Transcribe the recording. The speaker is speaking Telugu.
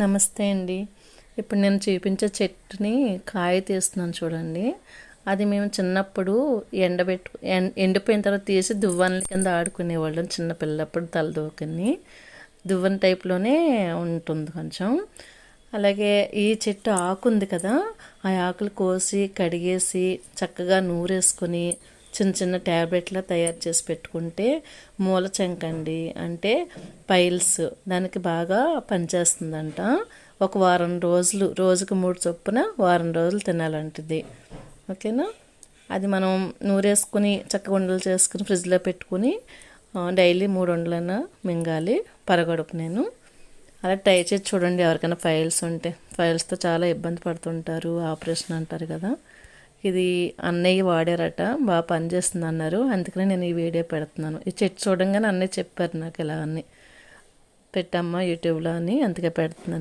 నమస్తే అండి. ఇప్పుడు నేను చూపించే చెట్టుని కాయ తీస్తున్నాను చూడండి. అది మేము చిన్నప్పుడు ఎండబెట్టు ఎండిపోయిన తర్వాత తీసి దువ్వన్ల కింద ఆడుకునేవాళ్ళం చిన్న పిల్లప్పుడు తలదూకుని. దువ్వెన టైప్లోనే ఉంటుంది కొంచెం. అలాగే ఈ చెట్టు ఆకు ఉంది కదా ఆ ఆకులు కోసి కడిగేసి చక్కగా నూరేసుకొని చిన్న చిన్న ట్యాబ్లెట్లా తయారు చేసి పెట్టుకుంటే మూల చెంకండి అంటే పైల్స్ దానికి బాగా పనిచేస్తుందంట. ఒక వారం రోజులు రోజుకి మూడు చొప్పున వారం రోజులు తినాలంటిది. ఓకేనా? అది మనం నూరేసుకుని చక్కగా ఉండలు చేసుకుని ఫ్రిడ్జ్లో పెట్టుకుని డైలీ మూడు వండలైనా మింగాలి పరగడుపు నేను. అలా ట్రై చేసి చూడండి ఎవరికైనా ఫైల్స్ ఉంటే. ఫైల్స్తో చాలా ఇబ్బంది పడుతుంటారు ఆపరేషన్ అంటారు కదా. ఇది అన్నయ్య వాడారట బాగా పనిచేస్తుంది అన్నారు అందుకనే నేను ఈ వీడియో పెడుతున్నాను. ఈ చెట్టు చూడంగానే అన్నయ్య చెప్పారు నాకు ఇలా అన్ని పెట్టమ్మా యూట్యూబ్లో అని అందుకే పెడుతున్నాను.